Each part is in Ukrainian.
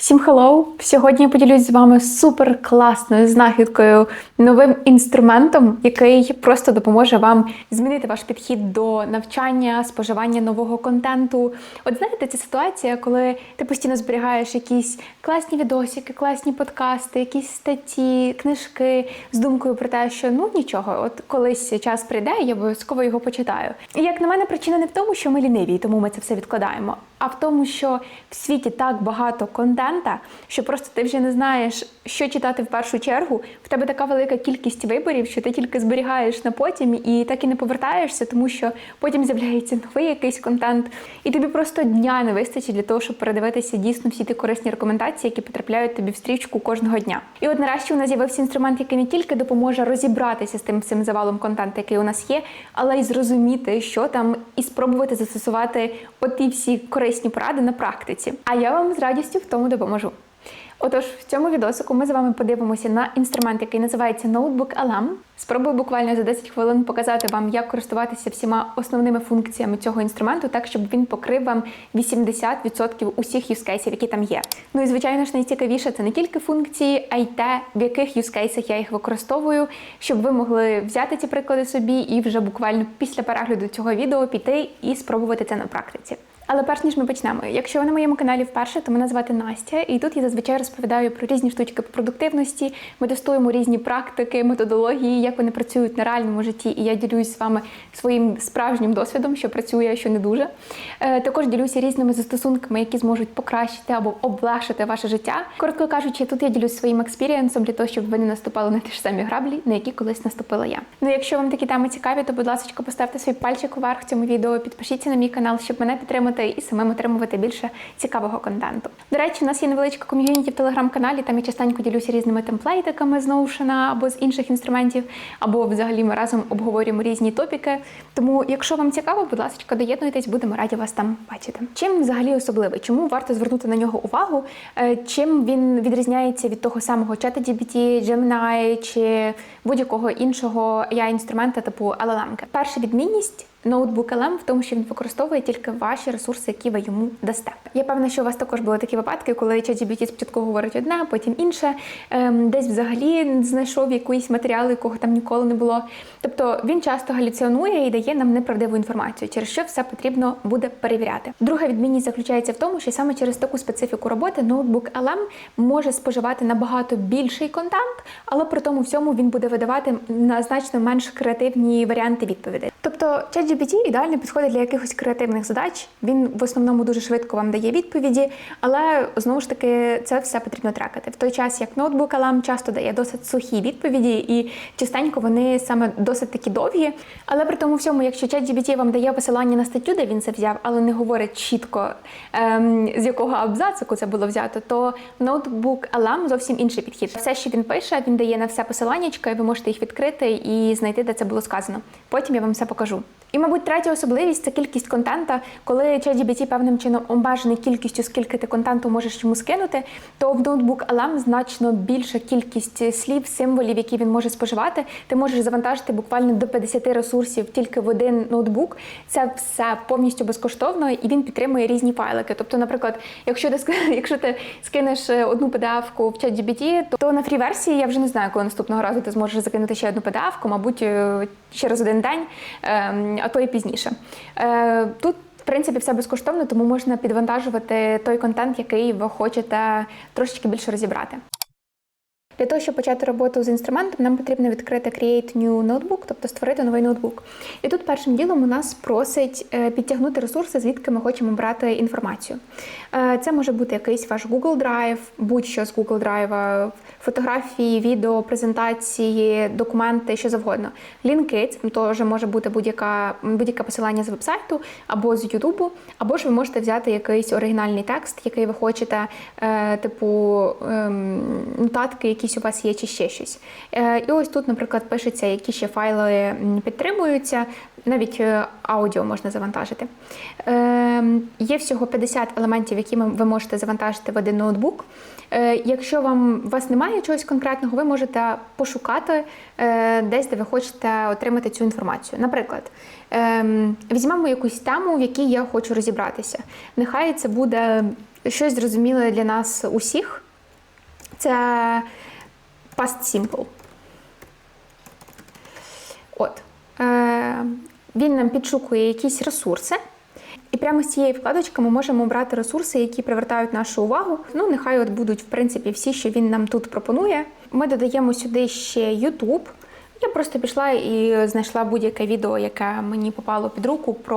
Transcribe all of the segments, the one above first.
Всім хеллоу! Сьогодні я поділюсь з вами супер класною знахідкою, новим інструментом, який просто допоможе вам змінити ваш підхід до навчання, споживання нового контенту. От знаєте, це ситуація, коли ти постійно зберігаєш якісь класні відосики, класні подкасти, якісь статті, книжки з думкою про те, що ну нічого, от колись час прийде, я обов'язково його почитаю. І як на мене, причина не в тому, що ми ліниві, тому ми це все відкладаємо, а в тому, що в світі так багато контента, що просто ти вже не знаєш, що читати в першу чергу. В тебе така велика кількість виборів, що ти тільки зберігаєш на потім і так і не повертаєшся, тому що потім з'являється новий якийсь контент, і тобі просто дня не вистачить для того, щоб передивитися дійсно всі ті корисні рекомендації, які потрапляють тобі в стрічку кожного дня. І от нарешті у нас з'явився інструмент, який не тільки допоможе розібратися з тим всім завалом контенту, який у нас є, але й зрозуміти, що там, і спробувати застосувати оті всі корисні поради на практиці. А я вам з радістю в тому допоможу. Отож, в цьому відосику ми з вами подивимося на інструмент, який називається Notebook Alarm. Спробую буквально за 10 хвилин показати вам, як користуватися всіма основними функціями цього інструменту, так щоб він покрив вам 80% усіх юзкейсів, які там є. Ну і звичайно ж найцікавіше це не тільки функції, а й те, в яких юзкейсах я їх використовую, щоб ви могли взяти ці приклади собі і вже буквально після перегляду цього відео піти і спробувати це на практиці. Але перш ніж ми почнемо, якщо ви на моєму каналі вперше, то мене звати Настя, і тут я зазвичай розповідаю про різні штучки по продуктивності. Ми тестуємо різні практики, методології, як вони працюють на реальному житті. І я ділюсь з вами своїм справжнім досвідом, що працює, що не дуже. Е, також ділюся різними застосунками, які зможуть покращити або облегшити ваше життя. Коротко кажучи, тут я ділюсь своїм експірієнсом для того, щоб ви не наступали на ті ж самі граблі, на які колись наступила я. Ну, якщо вам такі теми цікаві, то будь ласка, поставте свій пальчик уверх цьому відео, підпишіться на мій канал, щоб мене підтримати і самим отримувати більше цікавого контенту. До речі, у нас є невеличка ком'юніті в телеграм-каналі. Там я частенько ділюся різними темплейтиками з Notion або з інших інструментів, або взагалі ми разом обговорюємо різні топіки. Тому, якщо вам цікаво, будь ласка, доєднуйтесь, будемо раді вас там бачити. Чим взагалі особливий? Чому варто звернути на нього увагу? Е, Чим він відрізняється від того самого ChatGPT, Gemini чи будь-якого іншого ai інструмента типу LLM? Перша відмінність. Ноутбук LM в тому, що він використовує тільки ваші ресурси, які ви йому дасте. Я певна, що у вас також були такі випадки, коли ChatGPT спочатку говорить одне, потім інше, ем, десь взагалі знайшов якийсь матеріал, якого там ніколи не було. Тобто він часто галюціонує і дає нам неправдиву інформацію, через що все потрібно буде перевіряти. Друга відмінність заключається в тому, що саме через таку специфіку роботи ноутбук LM може споживати набагато більший контент, але при тому всьому він буде видавати на значно менш креативні варіанти відповідей. Тобто ChatGPT ідеально підходить для якихось креативних задач. Він в основному дуже швидко вам дає відповіді, але знову ж таки це все потрібно трекати. В той час як ноутбук Alarm часто дає досить сухі відповіді, і частенько вони саме досить такі довгі. Але при тому всьому, якщо ChatGPT вам дає посилання на статтю, де він це взяв, але не говорить чітко ем, з якого абзацу це було взято, то ноутбук Alarm зовсім інший підхід. Все, що він пише, він дає на все посилання, і ви можете їх відкрити і знайти, де це було сказано. Потім я вам все покажу. І, мабуть, третя особливість це кількість контента. Коли ChatGPT певним чином обмежений кількістю, скільки ти контенту можеш йому скинути, то в ноутбук Alarm значно більша кількість слів, символів, які він може споживати. Ти можеш завантажити буквально до 50 ресурсів тільки в один ноутбук. Це все повністю безкоштовно, і він підтримує різні файлики. Тобто, наприклад, якщо ти якщо ти скинеш одну PDF-ку в ChatGPT, то на фрі-версії я вже не знаю, коли наступного разу ти зможеш закинути ще одну PDF-ку, мабуть, через один день а то і пізніше. Е, тут, в принципі, все безкоштовно, тому можна підвантажувати той контент, який ви хочете трошечки більше розібрати. Для того, щоб почати роботу з інструментом, нам потрібно відкрити Create New Notebook, тобто створити новий ноутбук. І тут першим ділом у нас просить підтягнути ресурси, звідки ми хочемо брати інформацію. Це може бути якийсь ваш Google Drive, будь-що з Google Drive, фотографії, відео, презентації, документи, що завгодно. Лінки, це теж може бути будь-яке будь посилання з вебсайту або з Ютубу, або ж ви можете взяти якийсь оригінальний текст, який ви хочете, типу нотатки, які якісь у вас є, чи ще щось. Е, і ось тут, наприклад, пишеться, які ще файли підтримуються, навіть е, аудіо можна завантажити. Е, є всього 50 елементів, які ви можете завантажити в один ноутбук. Якщо вам у вас немає чогось конкретного, ви можете пошукати десь, де ви хочете отримати цю інформацію. Наприклад, візьмемо якусь тему, в якій я хочу розібратися. Нехай це буде щось зрозуміле для нас усіх. Це past simple. От. Е, він нам підшукує якісь ресурси. І прямо з цієї вкладочки ми можемо обрати ресурси, які привертають нашу увагу. Ну, нехай от будуть, в принципі, всі, що він нам тут пропонує. Ми додаємо сюди ще YouTube. Я просто пішла і знайшла будь-яке відео, яке мені попало під руку про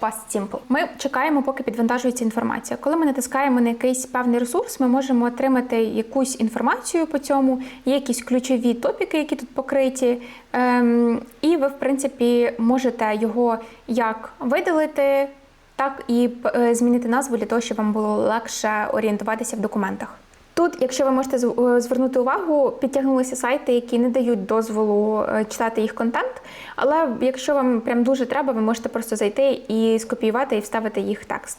Past Simple. Ми чекаємо, поки підвантажується інформація. Коли ми натискаємо на якийсь певний ресурс, ми можемо отримати якусь інформацію по цьому, є якісь ключові топіки, які тут покриті. Ем, і ви, в принципі, можете його як видалити, так і е, змінити назву для того, щоб вам було легше орієнтуватися в документах. Тут, якщо ви можете е, звернути увагу, підтягнулися сайти, які не дають дозволу е, читати їх контент. Але якщо вам прям дуже треба, ви можете просто зайти і скопіювати і вставити їх текст.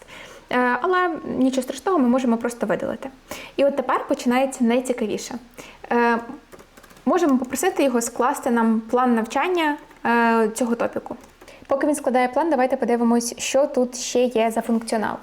Е, Але нічого страшного, ми можемо просто видалити. І от тепер починається найцікавіше. Можемо попросити його скласти нам план навчання цього топіку. Поки він складає план, давайте подивимось, що тут ще є за функціонал.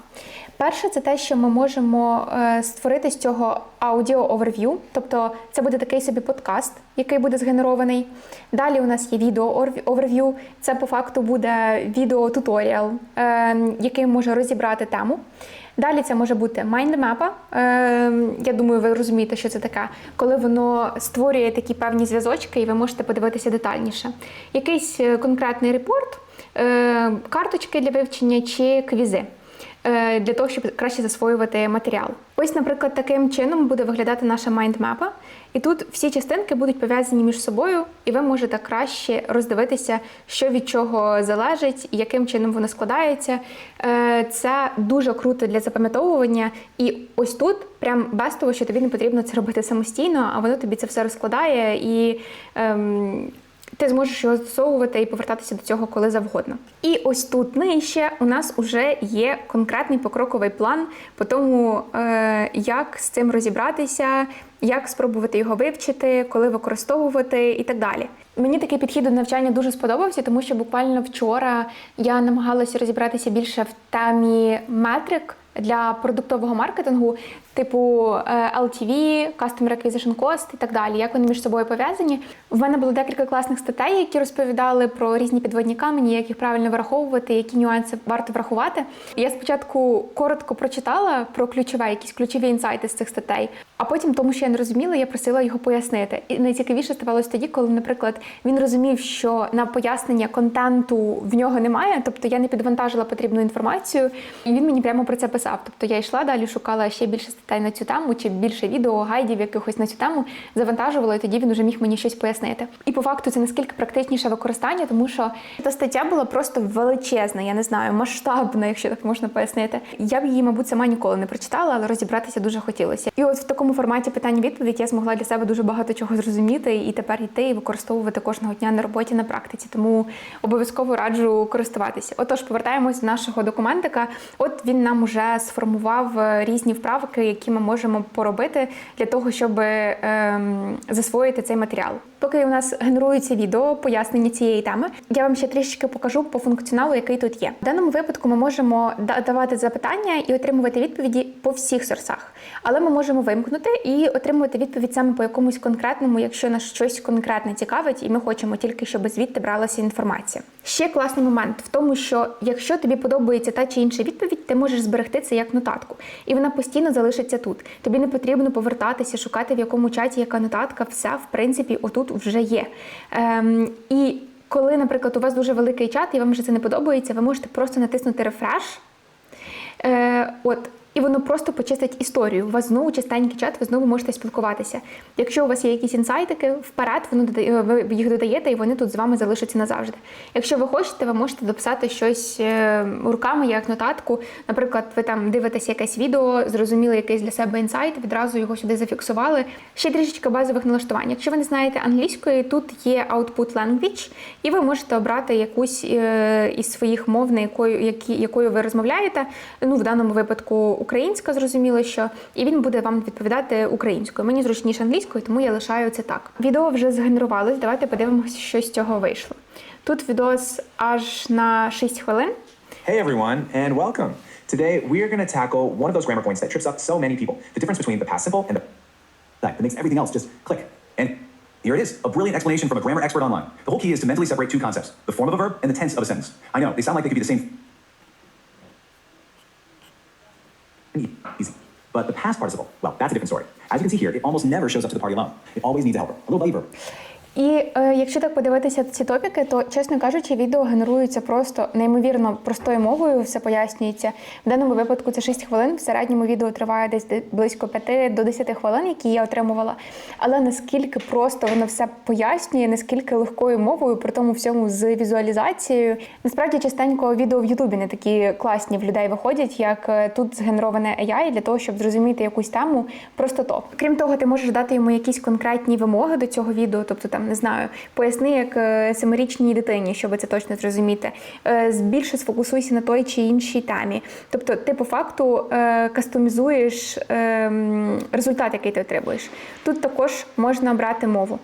Перше, це те, що ми можемо е, створити з цього аудіо оверв'ю, тобто це буде такий собі подкаст, який буде згенерований. Далі у нас є відео оверв'ю, це по факту буде відео-туторіал, е, який може розібрати тему. Далі це може бути майндмепа. Е, я думаю, ви розумієте, що це таке, коли воно створює такі певні зв'язочки, і ви можете подивитися детальніше. Якийсь конкретний репорт, карточки для вивчення чи квізи. Е, Для того, щоб краще засвоювати матеріал. Ось, наприклад, таким чином буде виглядати наша майндмепа. І тут всі частинки будуть пов'язані між собою, і ви можете краще роздивитися, що від чого залежить, яким чином воно складається. Е, Це дуже круто для запам'ятовування. І ось тут, прям без того, що тобі не потрібно це робити самостійно, а воно тобі це все розкладає і. Ем, ти зможеш його застосовувати і повертатися до цього коли завгодно. І ось тут нижче у нас вже є конкретний покроковий план по тому, е, як з цим розібратися, як спробувати його вивчити, коли використовувати і так далі. Мені такий підхід до навчання дуже сподобався, тому що буквально вчора я намагалася розібратися більше в темі метрик для продуктового маркетингу, типу е, LTV, Customer Acquisition Cost і так далі, як вони між собою пов'язані. В мене було декілька класних статей, які розповідали про різні підводні камені, як їх правильно враховувати, які нюанси варто врахувати. Я спочатку коротко прочитала про ключове, якісь ключові інсайти з цих статей, а потім, тому що я не розуміла, я просила його пояснити. І найцікавіше ставалось тоді, коли, наприклад, він розумів, що на пояснення контенту в нього немає, тобто я не підвантажила потрібну інформацію, і він мені прямо про це писав. Тобто я йшла далі, шукала ще більше статей на цю тему, чи більше відео, гайдів якихось на цю тему, завантажувала, і тоді він вже міг мені щось пояснити. І по факту це наскільки практичніше використання, тому що та стаття була просто величезна, я не знаю, масштабна, якщо так можна пояснити. Я б її, мабуть, сама ніколи не прочитала, але розібратися дуже хотілося. І от в такому форматі питань-відповідь я змогла для себе дуже багато чого зрозуміти і тепер йти і використовувати кожного дня на роботі на практиці. Тому обов'язково раджу користуватися. Отож, повертаємось до нашого документика. От він нам уже сформував е, різні вправки, які ми можемо поробити для того, щоб ем, засвоїти цей матеріал. Поки у нас генерується відео пояснення цієї теми, я вам ще трішечки покажу по функціоналу, який тут є. В даному випадку ми можемо давати запитання і отримувати відповіді по всіх сорсах, але ми можемо вимкнути і отримувати відповідь саме по якомусь конкретному, якщо нас щось конкретне цікавить, і ми хочемо тільки, щоб звідти бралася інформація. Ще класний момент в тому, що якщо тобі подобається та чи інша відповідь, ти можеш зберегти це як нотатку, і вона постійно залишиться тут. Тобі не потрібно повертатися, шукати в якому чаті яка нотатка, все в принципі отут вже є. Ем, і коли, наприклад, у вас дуже великий чат і вам вже це не подобається, ви можете просто натиснути рефреш. Е, от, і воно просто почистить історію. У вас знову чистенький чат, ви знову можете спілкуватися. Якщо у вас є якісь інсайтики, вперед воно додає, ви їх додаєте, і вони тут з вами залишаться назавжди. Якщо ви хочете, ви можете дописати щось е, руками, як нотатку. Наприклад, ви там дивитеся якесь відео, зрозуміли якийсь для себе інсайт, відразу його сюди зафіксували. Ще трішечки базових налаштувань. Якщо ви не знаєте англійської, тут є Output Language, і ви можете обрати якусь е, із своїх мов, на якою, якою ви розмовляєте. Ну, в даному випадку українська, зрозуміло, що і він буде вам відповідати українською. Мені зручніше англійською, тому я лишаю це так. Відео вже згенерувалось. Давайте подивимося, що з цього вийшло. Тут відос аж на 6 хвилин. Hey everyone, and welcome. Today, we're going to tackle one of those grammar points that trips up so many people the difference between the past simple and the that makes everything else just click. And here it is a brilliant explanation from a grammar expert online. The whole key is to mentally separate two concepts the form of a verb and the tense of a sentence. I know, they sound like they could be the same. But the past participle, well, that's a different story. As you can see here, it almost never shows up to the party alone. It always needs a helper, a little verb. І е, якщо так подивитися ці топіки, то чесно кажучи, відео генерується просто неймовірно простою мовою, все пояснюється. В даному випадку це 6 хвилин. В середньому відео триває десь близько 5 до 10 хвилин, які я отримувала. Але наскільки просто воно все пояснює, наскільки легкою мовою, при тому всьому з візуалізацією. Насправді частенько відео в Ютубі не такі класні в людей виходять, як е, тут згенероване AI, для того, щоб зрозуміти якусь тему, просто топ. Крім того, ти можеш дати йому якісь конкретні вимоги до цього відео, тобто там не знаю, поясни як е, семирічній дитині, щоб це точно зрозуміти. Е, Більше сфокусуйся на той чи іншій темі. Тобто, ти по факту е, кастомізуєш е, результат, який ти отримуєш. Тут також можна брати мову.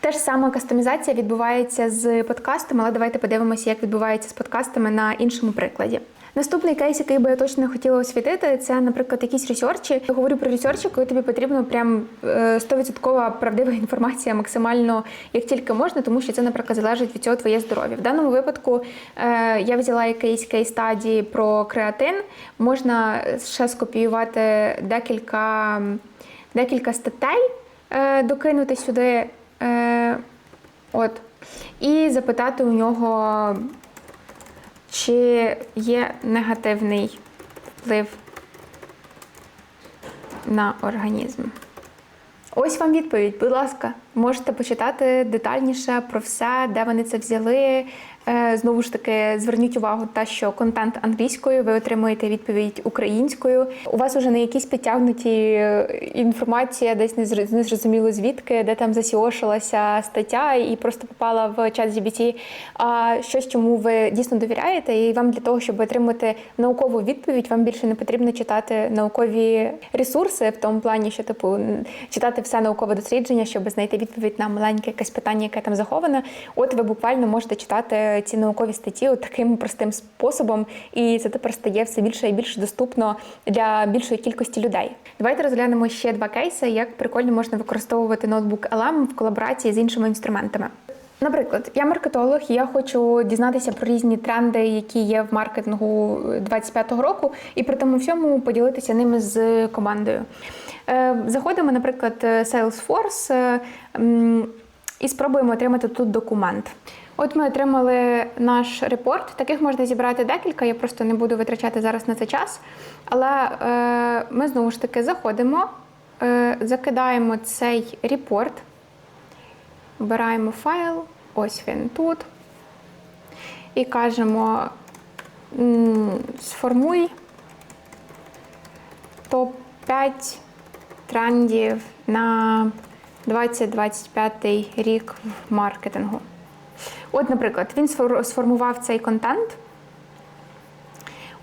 Те ж саме кастомізація відбувається з подкастами, але давайте подивимося, як відбувається з подкастами на іншому прикладі. Наступний кейс, який би я точно хотіла освітити, це, наприклад, якісь ресерчі. Я говорю про ресерчі, коли тобі потрібно прям е, 100% правдива інформація максимально як тільки можна, тому що це, наприклад, залежить від цього твоє здоров'я. В даному випадку е, я взяла якийсь кейс стадії про креатин. Можна ще скопіювати декілька, декілька статей, е, докинути сюди. Е, от. І запитати у нього, чи є негативний вплив на організм. Ось вам відповідь, будь ласка, можете почитати детальніше про все, де вони це взяли. Е, Знову ж таки, зверніть увагу, та що контент англійською, ви отримуєте відповідь українською. У вас уже не якісь підтягнуті е, інформація, десь не зр- не зрозуміло звідки, де там засіошилася стаття і просто попала в чат GBT, а щось, чому ви дійсно довіряєте, і вам для того, щоб отримати наукову відповідь, вам більше не потрібно читати наукові ресурси в тому плані, що типу читати все наукове дослідження, щоб знайти відповідь на маленьке якесь питання, яке там заховане. От ви буквально можете читати ці наукові статті таким простим способом, і це тепер стає все більше і більше доступно для більшої кількості людей. Давайте розглянемо ще два кейси, як прикольно можна використовувати ноутбук LM в колаборації з іншими інструментами. Наприклад, я маркетолог, і я хочу дізнатися про різні тренди, які є в маркетингу 25-го року, і при тому всьому поділитися ними з командою. Е, Заходимо, наприклад, Salesforce е, і спробуємо отримати тут документ. От ми отримали наш репорт. Таких можна зібрати декілька, я просто не буду витрачати зараз на це час. Але е, ми знову ж таки заходимо, е, закидаємо цей репорт. Вбираємо файл, ось він тут. І кажемо: сформуй топ-5 трендів на 2025 рік в маркетингу. От, наприклад, він сформував цей контент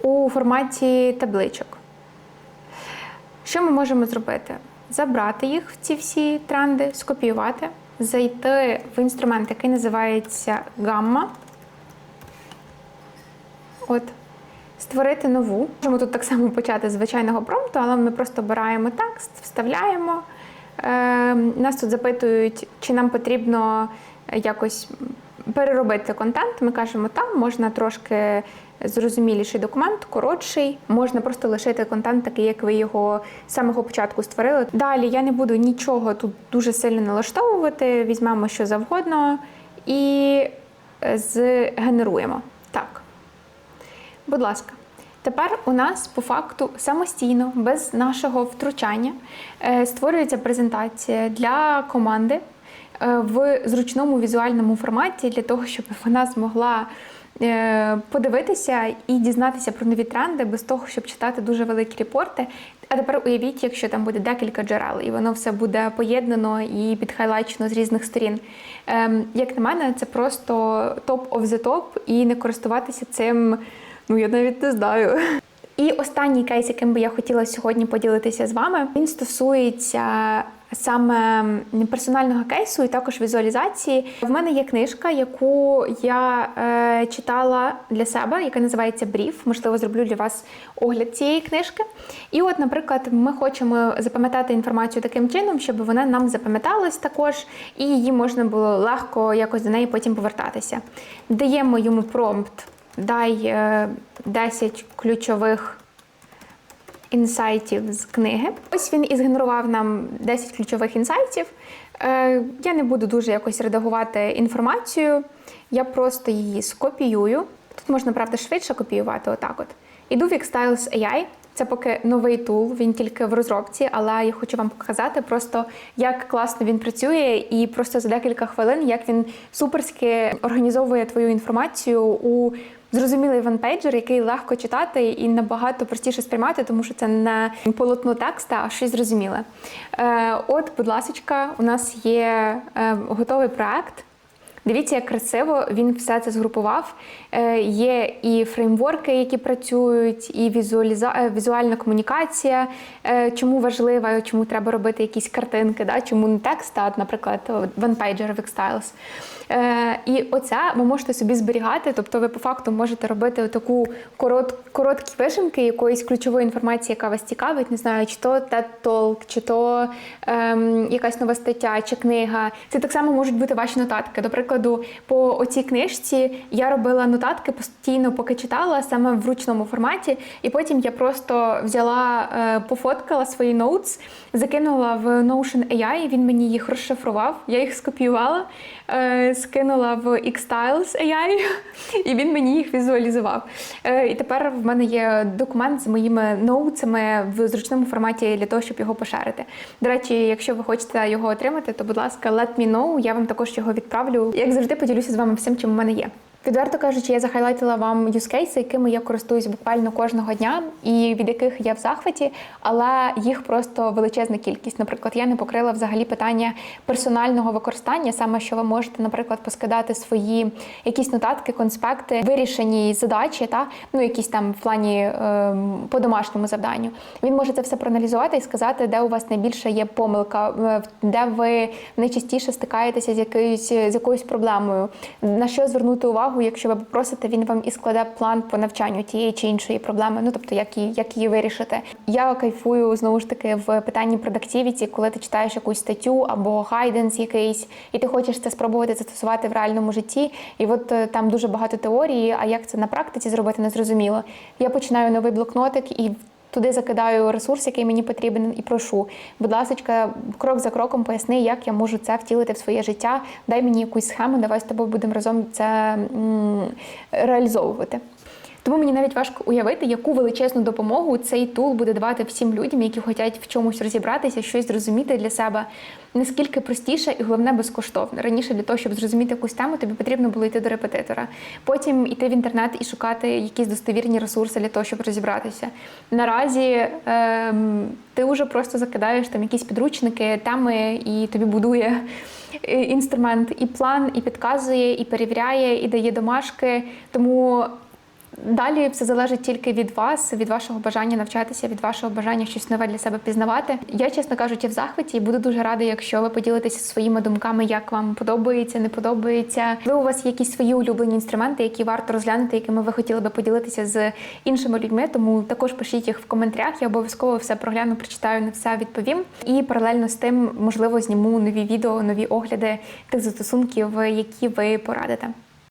у форматі табличок. Що ми можемо зробити? Забрати їх, ці всі тренди, скопіювати, зайти в інструмент, який називається гамма. От. Створити нову. Можемо тут так само почати з звичайного промпту, але ми просто обираємо текст, вставляємо. Е, нас тут запитують, чи нам потрібно якось переробити контент. Ми кажемо, там можна трошки зрозуміліший документ, коротший. Можна просто лишити контент такий, як ви його з самого початку створили. Далі я не буду нічого тут дуже сильно налаштовувати. Візьмемо що завгодно і е, згенеруємо. Так. Будь ласка, тепер у нас по факту самостійно, без нашого втручання, е, створюється презентація для команди в зручному візуальному форматі для того, щоб вона змогла е, подивитися і дізнатися про нові тренди без того, щоб читати дуже великі репорти. А тепер уявіть, якщо там буде декілька джерел, і воно все буде поєднано і підхайлайчено з різних сторін. Ем, Як на мене, це просто топ of the top, і не користуватися цим. Ну, я навіть не знаю. І останній кейс, яким би я хотіла сьогодні поділитися з вами, він стосується саме персонального кейсу і також візуалізації. В мене є книжка, яку я е, читала для себе, яка називається Бріф. Можливо, зроблю для вас огляд цієї книжки. І, от, наприклад, ми хочемо запам'ятати інформацію таким чином, щоб вона нам запам'яталась також, і її можна було легко якось до неї потім повертатися. Даємо йому промпт, дай е, 10 ключових інсайтів з книги. Ось він і згенерував нам 10 ключових інсайтів. Е, я не буду дуже якось редагувати інформацію, я просто її скопіюю. Тут можна, правда, швидше копіювати, отак от. Іду в Xstyles AI. Це поки новий тул, він тільки в розробці, але я хочу вам показати просто, як класно він працює, і просто за декілька хвилин, як він суперськи організовує твою інформацію у зрозумілий ванпейджер, який легко читати і набагато простіше сприймати, тому що це не полотно текста, а щось зрозуміле. Е, от, будь ласка, у нас є е, готовий проект. Дивіться, як красиво він все це згрупував. Е, є і фреймворки, які працюють, і візуаліза... е, візуальна комунікація, е, чому важлива, чому треба робити якісь картинки, да? чому не текст, а, наприклад, OnePager в Xstyles. І оце ви можете собі зберігати, тобто ви по факту можете робити таку корот... короткі вишимки якоїсь ключової інформації, яка вас цікавить, не знаю, чи то TED Talk, чи то ем, якась нова стаття, чи книга. Це так само можуть бути ваші нотатки. До прикладу, по оцій книжці я робила нотатки постійно, поки читала, саме в ручному форматі, і потім я просто взяла, е, пофоткала свої ноутс, закинула в Notion AI, він мені їх розшифрував, я їх скопіювала, е, скинула в Xstyles AI, і він мені їх візуалізував. Е, І тепер в мене є документ з моїми ноутсами в зручному форматі для того, щоб його поширити. До речі, якщо ви хочете його отримати, то будь ласка, let me know, я вам також його відправлю. Як завжди, поділюся з вами всім, чим у мене є. Відверто кажучи, я захайлайтила вам юзкейси, якими я користуюсь буквально кожного дня, і від яких я в захваті, але їх просто величезна кількість. Наприклад, я не покрила взагалі питання персонального використання, саме що ви можете, наприклад, поскидати свої якісь нотатки, конспекти, вирішені задачі, та ну якісь там в плані е, по домашньому завданню. Він може це все проаналізувати і сказати, де у вас найбільше є помилка, е, де ви найчастіше стикаєтеся з якоюсь з якоюсь проблемою, на що звернути увагу, якщо ви попросите, він вам і складе план по навчанню тієї чи іншої проблеми. Ну тобто, як її, як її вирішити. Я кайфую знову ж таки в питанні продактивіті, коли ти читаєш якусь статтю або гайденс якийсь, і ти хочеш це спробувати застосувати в реальному житті. І от е, там дуже багато теорії. А як це на практиці зробити, не зрозуміло. Я починаю новий блокнотик і. Туди закидаю ресурс, який мені потрібен, і прошу. Будь ласка, крок за кроком поясни, як я можу це втілити в своє життя. Дай мені якусь схему, давай з тобою будемо разом це реалізовувати. Тому мені навіть важко уявити, яку величезну допомогу цей тул буде давати всім людям, які хочуть в чомусь розібратися, щось зрозуміти для себе. Наскільки простіше і головне безкоштовно. Раніше для того, щоб зрозуміти якусь тему, тобі потрібно було йти до репетитора. Потім йти в інтернет і шукати якісь достовірні ресурси для того, щоб розібратися. Наразі ем, ти вже просто закидаєш там якісь підручники, теми, і тобі будує е, інструмент і план, і підказує, і перевіряє, і дає домашки. Тому. Далі все залежить тільки від вас, від вашого бажання навчатися, від вашого бажання щось нове для себе пізнавати. Я, чесно кажучи, в захваті і буду дуже рада, якщо ви поділитеся своїми думками, як вам подобається, не подобається. Ви у вас є якісь свої улюблені інструменти, які варто розглянути, якими ви хотіли би поділитися з іншими людьми. Тому також пишіть їх в коментарях. Я обов'язково все прогляну, прочитаю на все відповім. І паралельно з тим, можливо, зніму нові відео, нові огляди тих застосунків, які ви порадите.